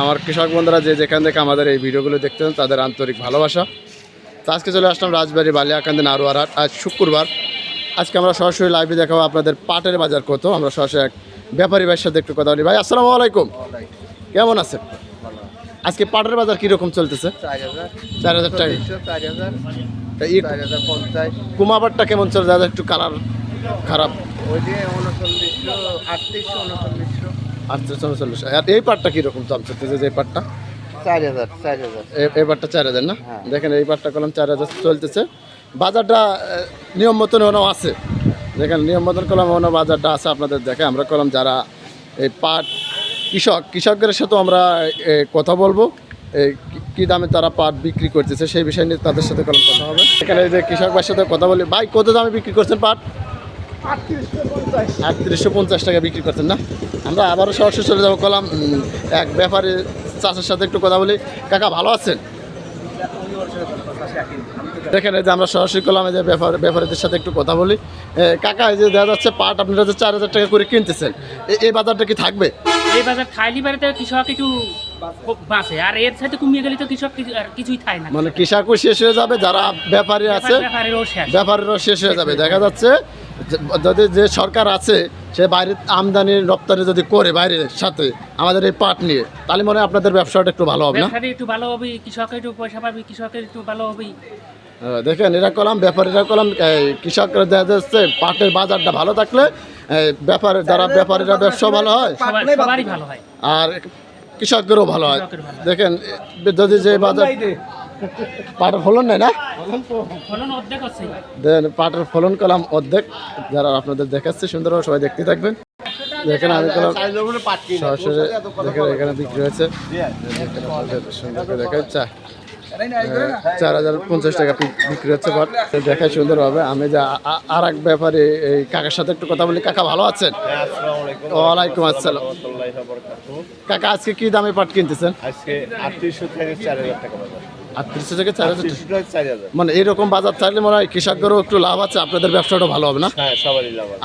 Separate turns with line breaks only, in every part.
আমার কৃষক বন্ধুরা যে যেখান থেকে আমাদের এই ভিডিওগুলো দেখতেন তাদের আন্তরিক ভালোবাসা। তো আজকে চলে আসলাম রাজবাড়ি বালিয়াকান্দি নারোয়ার হাট আজ শুক্রবার। আজকে আমরা সরাসরি লাইভে দেখাবো আপনাদের পাটের বাজার কত। আমরা সরাসরি এক ব্যাপারী ভাইয়ের সাথে একটু কথা বলি। ভাই, আসসালামু আলাইকুম। কেমন আছেন? আজকে পাটের বাজার কীরকম চলতেছে? চার হাজার টাকা। কুমাবারটা কেমন চলছে? একটু কালার খারাপ। আটত্রিশ উনচল্লিশ আর এই পাটটা কীরকম দাম চলতেছে যে পাটটা? এ- এই পাটটা চার হাজার না?
হ্যাঁ।
দেখেন এই পাটটা কলম চার হাজার চলতেছে। বাজারটা নিয়ম মতন ওনাও আছে। দেখেন নিয়ম মতন কলম ওনার বাজারটা আছে আপনাদের দেখে। আমরা কলম যারা এই পাট কৃষক কৃষকদের সাথেও আমরা কথা বলব। এই কি- দামে তারা পাট বিক্রি করতেছে সেই বিষয় নিয়ে তাদের সাথে কলম কথা হবে। এখানে এই যে কৃষক ভাইয়ের সাথে কথা বলি ভাই কত দামে বিক্রি করছেন পাট? আটত্রিশশো পঞ্চাশ। টাকা বিক্রি করছেন না? আমরা আবারও সরাসরি চলে যাব কলাম এক ব্যাপারে চাষের সাথে একটু কথা বলি। কাকা ভালো আছেন? দেখেন এই যে আমরা সরাসরি করলাম এই যে ব্যাপার ব্যাপারীদের সাথে একটু কথা বলি। কাকা এই যে দেখা যাচ্ছে পাট আপনারা যে চার হাজার টাকা করে কিনতেছেন এই বাজারটা কি থাকবে?
এই বাজার থাইলি বাড়িতে কৃষক একটু বাঁচে আর এর সাথে কমিয়ে গেলে তো কৃষক কিছুই থাই না।
মানে কৃষকও শেষ হয়ে যাবে যারা ব্যাপারী আছে
ব্যাপারেরও শেষ।
হয়ে যাবে। দেখা যাচ্ছে যদি যে সরকার আছে সে বাইরে আমদানি রপ্তানি যদি করে বাইরের সাথে আমাদের এই পাট নিয়ে তাহলে মনে হয় আপনাদের ব্যবসাটা একটু ভালো হবে না?
একটু ভালো হবে কৃষকের একটু পয়সা পাবে কৃষকের একটু ভালো হবে।
দেখেন এরা কলাম ব্যাপারীরা কলাম এই কৃষকরা দেখা যাচ্ছে পাটের বাজারটা ভালো থাকলে ব্যাপারে যারা ব্যাপারীরা ব্যবসা হয়
ভালো হয়।
আর কৃষকেরও ভালো হয়
হয়।
দেখেন যদি যে বাজার পাটের ফলন নেই না
ফলন
দেন পাটের ফলন কলাম অর্ধেক যারা আপনাদের দেখাচ্ছে সুন্দরভাবে সবাই দেখতে থাকবেন দেখেন আমি কলাম সরাসরি দেখেন এখানে বিক্রি হয়েছে দেখেন সুন্দর চার হাজার পঞ্চাশ টাকা বিক্রি হচ্ছে পাট দেখায় সুন্দরভাবে। আমি যে আর এক ব্যাপারে এই কাকার সাথে একটু কথা বলি। কাকা ভালো আছেন? ওয়ালাইকুম আসসালাম। কাকা আজকে কি দামে পাট কিনতেছেন?
আজকে আটত্রিশশো থেকে চার হাজার টাকা
আটত্রিশশো থেকে চার হাজার
আটত্রিশশো থেকে চার হাজার।
মানে এরকম বাজার থাকলে মনে হয় কৃষকদেরও একটু লাভ আছে আপনাদের ব্যবসাটা ভালো হবে না?
হ্যাঁ।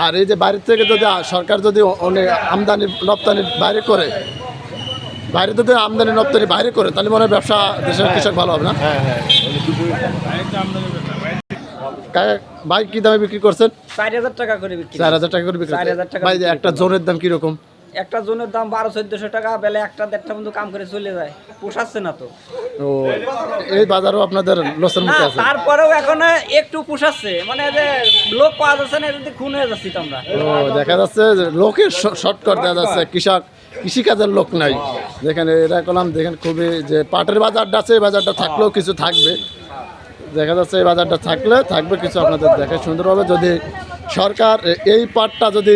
আর এই যে বাইরের থেকে যদি সরকার যদি অনেক আমদানি রপ্তানি বাইরে করে বাইরে যদি আমদানি রপ্তানি বাইরে করে তাহলে মনে হয় ব্যবসা দেশের কৃষক ভালো হবে না?
হ্যাঁ হ্যাঁ।
ভাই কি দামে বিক্রি করছেন?
চার হাজার টাকা করে বিক্রি
চার হাজার টাকা করে বিক্রি
চার হাজার টাকা
ভাই একটা জোনের দাম কীরকম?
একটা জনের দাম বারো চোদ্দশো টাকা বেলে একটা দেড়টা মতো কাম করে চলে যায়। পোষাচ্ছে না তো।
ও এই বাজারও আপনাদের লসের মুখে আছে।
তারপরেও এখন একটু পোষাচ্ছে। মানে যে লোক পাওয়া যাচ্ছে না যদি খুন হয়ে যাচ্ছি তো আমরা।
ও দেখা যাচ্ছে লোকের শর্টকাট দেওয়া যাচ্ছে কৃষক কৃষিকাজের লোক নাই। যেখানে এরা করলাম দেখেন খুবই যে পাটের বাজারটা আছে, এই বাজারটা থাকলেও কিছু থাকবে। দেখা যাচ্ছে এই বাজারটা থাকলে থাকবে কিছু আপনাদের দেখে সুন্দরভাবে। যদি সরকার এই পাটটা যদি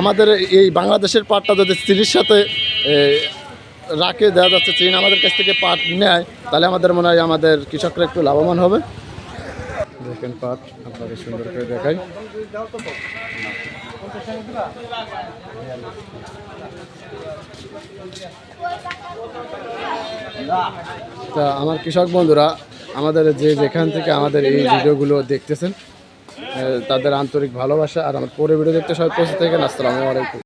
আমাদের এই বাংলাদেশের পাটটা যদি চিলির সাথে রাখে, দেখা যাচ্ছে চীন আমাদের কাছ থেকে পাট নেয়, তাহলে আমাদের মনে হয় আমাদের কৃষকরা একটু লাভবান হবে। দেখেন পাট আপনাকে সুন্দর করে দেখাই। তা আমার কৃষক বন্ধুরা, আমাদের যে যেখান থেকে আমাদের এই ভিডিওগুলো দেখতেছেন তাদের আন্তরিক ভালোবাসা আর আমার পরে ভিডিও দেখতে সবাই পৌঁছে থাকেন। আসসালামু আলাইকুম।